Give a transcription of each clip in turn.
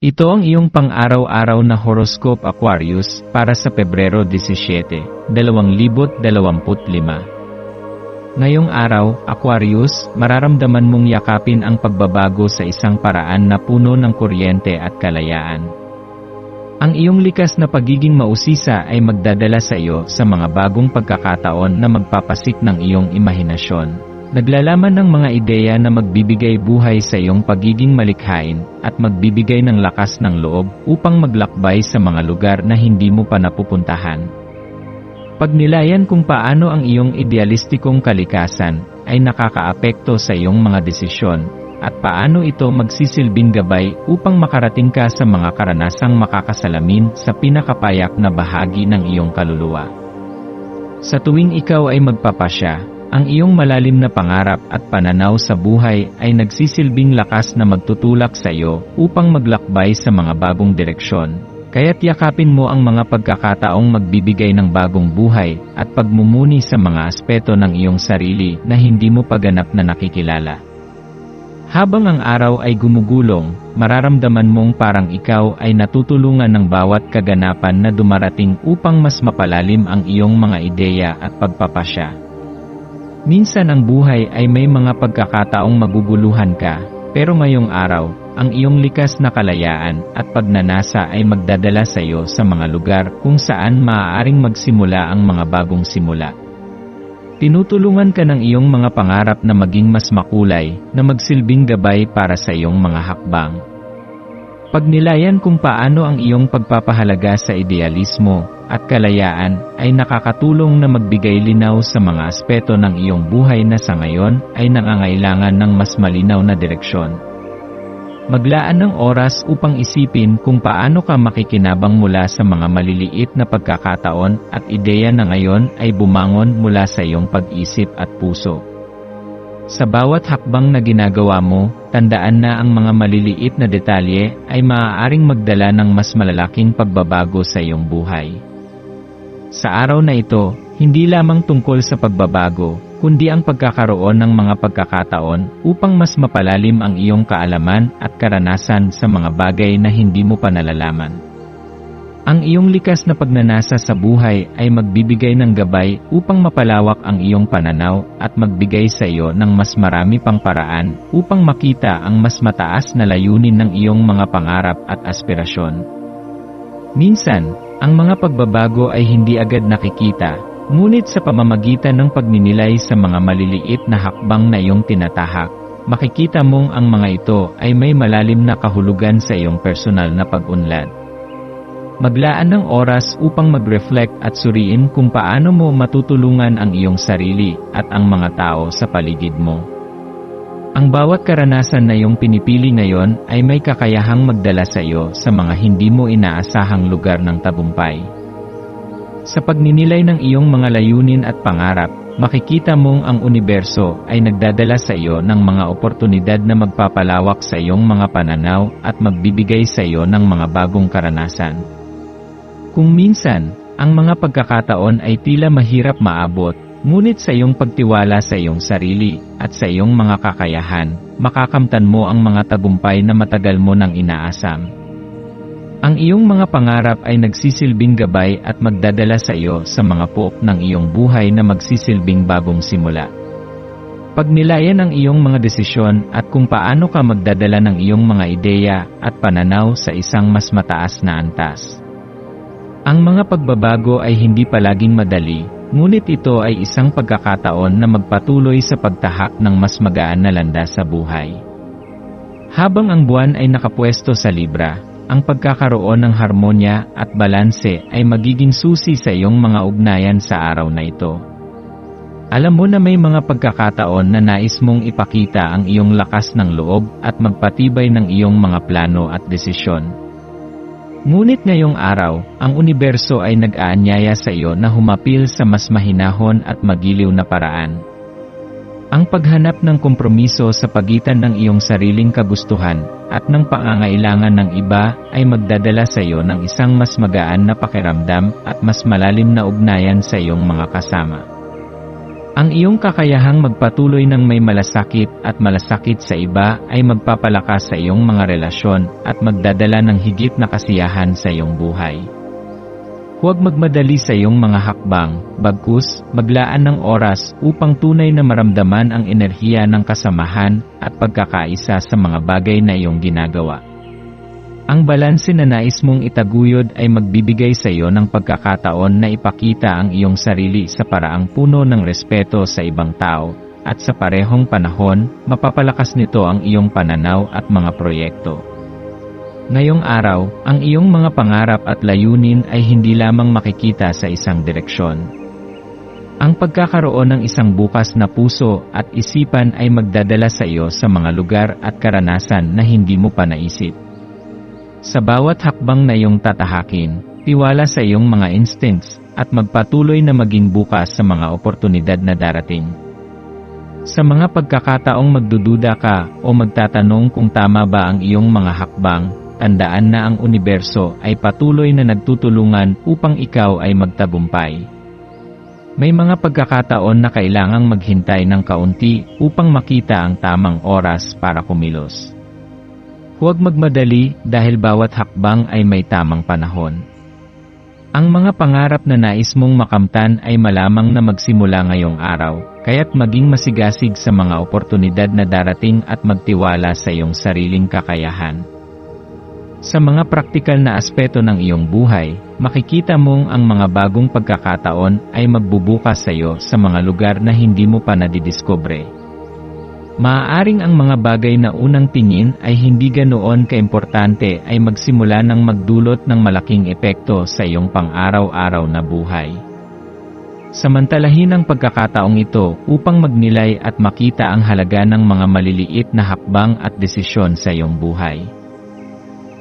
Ito ang iyong pang-araw-araw na horoscope Aquarius para sa Pebrero 17, 2025. Ngayong araw, Aquarius, mararamdaman mong yakapin ang pagbabago sa isang paraan na puno ng kuryente at kalayaan. Ang iyong likas na pagiging mausisa ay magdadala sa iyo sa mga bagong pagkakataon na magpapasik ng iyong imahinasyon. Naglalaman ng mga ideya na magbibigay buhay sa iyong pagiging malikhain at magbibigay ng lakas ng loob upang maglakbay sa mga lugar na hindi mo pa napupuntahan. Pagnilayan kung paano ang iyong idealistikong kalikasan ay nakakaapekto sa iyong mga desisyon at paano ito magsisilbing gabay upang makarating ka sa mga karanasang makakasalamin sa pinakapayak na bahagi ng iyong kaluluwa. Sa tuwing ikaw ay magpapasya, ang iyong malalim na pangarap at pananaw sa buhay ay nagsisilbing lakas na magtutulak sa iyo upang maglakbay sa mga bagong direksyon. Kaya't yakapin mo ang mga pagkakataong magbibigay ng bagong buhay at pagmumuni sa mga aspeto ng iyong sarili na hindi mo paganap na nakikilala. Habang ang araw ay gumugulong, mararamdaman mong parang ikaw ay natutulungan ng bawat kaganapan na dumarating upang mas mapalalim ang iyong mga ideya at pagpapasya. Minsan ang buhay ay may mga pagkakataong maguguluhan ka, pero ngayong araw, ang iyong likas na kalayaan at pagnanasa ay magdadala sa iyo sa mga lugar kung saan maaaring magsimula ang mga bagong simula. Tinutulungan ka ng iyong mga pangarap na maging mas makulay, na magsilbing gabay para sa iyong mga hakbang. Pagnilayan kung paano ang iyong pagpapahalaga sa idealismo at kalayaan ay nakakatulong na magbigay linaw sa mga aspeto ng iyong buhay na sa ngayon ay nangangailangan ng mas malinaw na direksyon. Maglaan ng oras upang isipin kung paano ka makikinabang mula sa mga maliliit na pagkakataon at ideya na ngayon ay bumangon mula sa iyong pag-isip at puso. Sa bawat hakbang na ginagawa mo, tandaan na ang mga maliliit na detalye ay maaaring magdala ng mas malalaking pagbabago sa iyong buhay. Sa araw na ito, hindi lamang tungkol sa pagbabago, kundi ang pagkakaroon ng mga pagkakataon upang mas mapalalim ang iyong kaalaman at karanasan sa mga bagay na hindi mo pa nalalaman. Ang iyong likas na pagnanasa sa buhay ay magbibigay ng gabay upang mapalawak ang iyong pananaw at magbigay sa iyo ng mas marami pang paraan upang makita ang mas mataas na layunin ng iyong mga pangarap at aspirasyon. Minsan, ang mga pagbabago ay hindi agad nakikita, ngunit sa pamamagitan ng pagninilay sa mga maliliit na hakbang na iyong tinatahak, makikita mong ang mga ito ay may malalim na kahulugan sa iyong personal na pag-unlad. Maglaan ng oras upang mag-reflect at suriin kung paano mo matutulungan ang iyong sarili at ang mga tao sa paligid mo. Ang bawat karanasan na iyong pinipili ngayon ay may kakayahang magdala sa iyo sa mga hindi mo inaasahang lugar ng tabumpay. Sa pagninilay ng iyong mga layunin at pangarap, makikita mong ang universo ay nagdadala sa iyo ng mga oportunidad na magpapalawak sa iyong mga pananaw at magbibigay sa iyo ng mga bagong karanasan. Kung minsan, ang mga pagkakataon ay tila mahirap maabot, ngunit sa iyong pagtiwala sa iyong sarili at sa iyong mga kakayahan, makakamtan mo ang mga tagumpay na matagal mo nang inaasam. Ang iyong mga pangarap ay nagsisilbing gabay at magdadala sa iyo sa mga pook ng iyong buhay na magsisilbing bagong simula. Pagnilayan ang iyong mga desisyon at kung paano ka magdadala ng iyong mga ideya at pananaw sa isang mas mataas na antas. Ang mga pagbabago ay hindi palaging madali, ngunit ito ay isang pagkakataon na magpatuloy sa pagtahak ng mas magaan na landas sa buhay. Habang ang buwan ay nakapwesto sa Libra, ang pagkakaroon ng harmonya at balanse ay magiging susi sa iyong mga ugnayan sa araw na ito. Alam mo na may mga pagkakataon na nais mong ipakita ang iyong lakas ng loob at magpatibay ng iyong mga plano at desisyon. Ngunit ngayong araw, ang universo ay nag-aanyaya sa iyo na humapil sa mas mahinahon at magiliw na paraan. Ang paghanap ng kompromiso sa pagitan ng iyong sariling kagustuhan at ng pangangailangan ng iba ay magdadala sa iyo ng isang mas magaan na pakiramdam at mas malalim na ugnayan sa iyong mga kasama. Ang iyong kakayahang magpatuloy ng may malasakit at malasakit sa iba ay magpapalakas sa iyong mga relasyon at magdadala ng higit na kasiyahan sa iyong buhay. Huwag magmadali sa iyong mga hakbang, bagkus, maglaan ng oras upang tunay na maramdaman ang enerhiya ng kasamahan at pagkakaisa sa mga bagay na iyong ginagawa. Ang balanse na nais mong itaguyod ay magbibigay sa iyo ng pagkakataon na ipakita ang iyong sarili sa paraang puno ng respeto sa ibang tao, at sa parehong panahon, mapapalakas nito ang iyong pananaw at mga proyekto. Ngayong araw, ang iyong mga pangarap at layunin ay hindi lamang makikita sa isang direksyon. Ang pagkakaroon ng isang bukas na puso at isipan ay magdadala sa iyo sa mga lugar at karanasan na hindi mo pa naisip. Sa bawat hakbang na iyong tatahakin, tiwala sa iyong mga instincts at magpatuloy na maging bukas sa mga oportunidad na darating. Sa mga pagkakataong magdududa ka o magtatanong kung tama ba ang iyong mga hakbang, tandaan na ang universo ay patuloy na nagtutulungan upang ikaw ay magtagumpay. May mga pagkakataon na kailangang maghintay ng kaunti upang makita ang tamang oras para kumilos. Huwag magmadali dahil bawat hakbang ay may tamang panahon. Ang mga pangarap na nais mong makamtan ay malamang na magsimula ngayong araw, kaya't maging masigasig sa mga oportunidad na darating at magtiwala sa iyong sariling kakayahan. Sa mga praktikal na aspeto ng iyong buhay, makikita mong ang mga bagong pagkakataon ay magbubukas sa iyo sa mga lugar na hindi mo pa nadidiskubre. Maaaring ang mga bagay na unang tingin ay hindi ganoon kaimportante ay magsimula ng magdulot ng malaking epekto sa iyong pang-araw-araw na buhay. Samantalahin ang pagkakataong ito upang magnilay at makita ang halaga ng mga maliliit na hakbang at desisyon sa iyong buhay.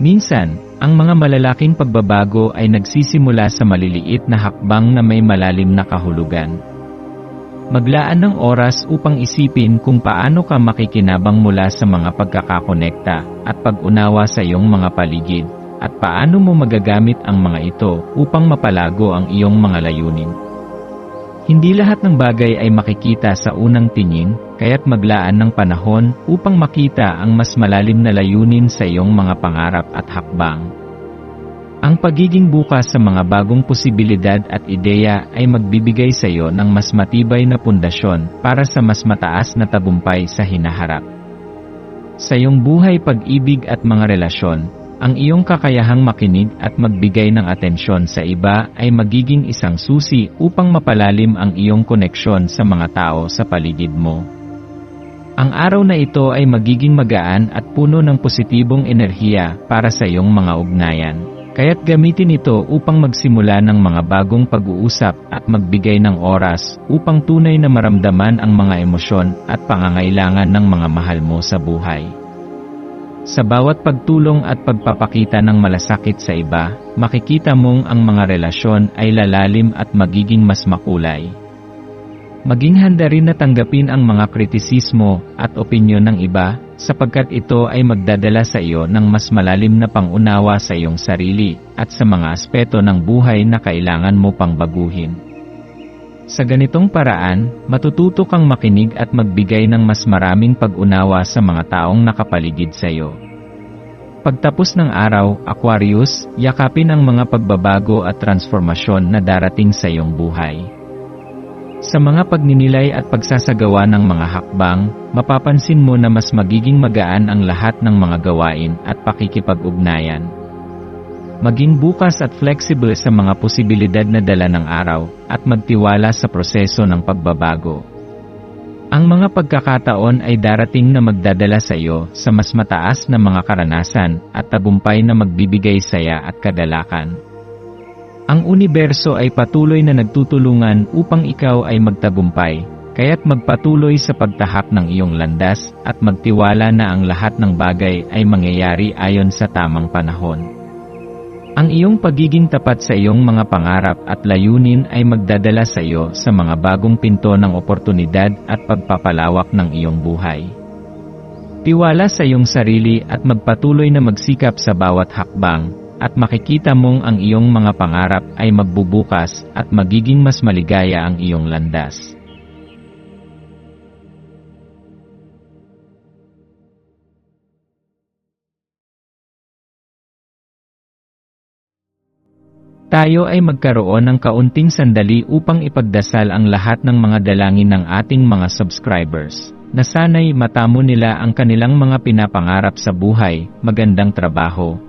Minsan, ang mga malalaking pagbabago ay nagsisimula sa maliliit na hakbang na may malalim na kahulugan. Maglaan ng oras upang isipin kung paano ka makikinabang mula sa mga pagkakakonekta at pag-unawa sa iyong mga paligid, at paano mo magagamit ang mga ito upang mapalago ang iyong mga layunin. Hindi lahat ng bagay ay makikita sa unang tingin, kaya't maglaan ng panahon upang makita ang mas malalim na layunin sa iyong mga pangarap at hakbang. Ang pagiging bukas sa mga bagong posibilidad at ideya ay magbibigay sa iyo ng mas matibay na pundasyon para sa mas mataas na tagumpay sa hinaharap. Sa iyong buhay pag-ibig at mga relasyon, ang iyong kakayahang makinig at magbigay ng atensyon sa iba ay magiging isang susi upang mapalalim ang iyong koneksyon sa mga tao sa paligid mo. Ang araw na ito ay magiging magaan at puno ng positibong enerhiya para sa iyong mga ugnayan. Kaya't gamitin ito upang magsimula ng mga bagong pag-uusap at magbigay ng oras upang tunay na maramdaman ang mga emosyon at pangangailangan ng mga mahal mo sa buhay. Sa bawat pagtulong at pagpapakita ng malasakit sa iba, makikita mong ang mga relasyon ay lalalim at magiging mas makulay. Maging handa rin na tanggapin ang mga kritisismo at opinyon ng iba, sapagkat ito ay magdadala sa iyo ng mas malalim na pangunawa sa iyong sarili at sa mga aspeto ng buhay na kailangan mo pang baguhin. Sa ganitong paraan, matututo kang makinig at magbigay ng mas maraming pag-unawa sa mga taong nakapaligid sa iyo. Pagtapos ng araw, Aquarius, yakapin ang mga pagbabago at transformasyon na darating sa iyong buhay. Sa mga pagninilay at pagsasagawa ng mga hakbang, mapapansin mo na mas magiging magaan ang lahat ng mga gawain at pakikipag-ugnayan. Maging bukas at flexible sa mga posibilidad na dala ng araw, at magtiwala sa proseso ng pagbabago. Ang mga pagkakataon ay darating na magdadala sa iyo sa mas mataas na mga karanasan at tabumpay na magbibigay saya at kadalakan. Ang universo ay patuloy na nagtutulungan upang ikaw ay magtagumpay, Kaya't magpatuloy sa pagtahak ng iyong landas at magtiwala na ang lahat ng bagay ay mangyayari ayon sa tamang panahon. Ang iyong pagiging tapat sa iyong mga pangarap at layunin ay magdadala sa iyo sa mga bagong pinto ng oportunidad at pagpapalawak ng iyong buhay. Tiwala sa iyong sarili at magpatuloy na magsikap sa bawat hakbang, at makikita mong ang iyong mga pangarap ay magbubukas at magiging mas maligaya ang iyong landas. Tayo ay magkaroon ng kaunting sandali upang ipagdasal ang lahat ng mga dalangin ng ating mga subscribers, na sana'y matamo nila ang kanilang mga pinapangarap sa buhay, magandang trabaho,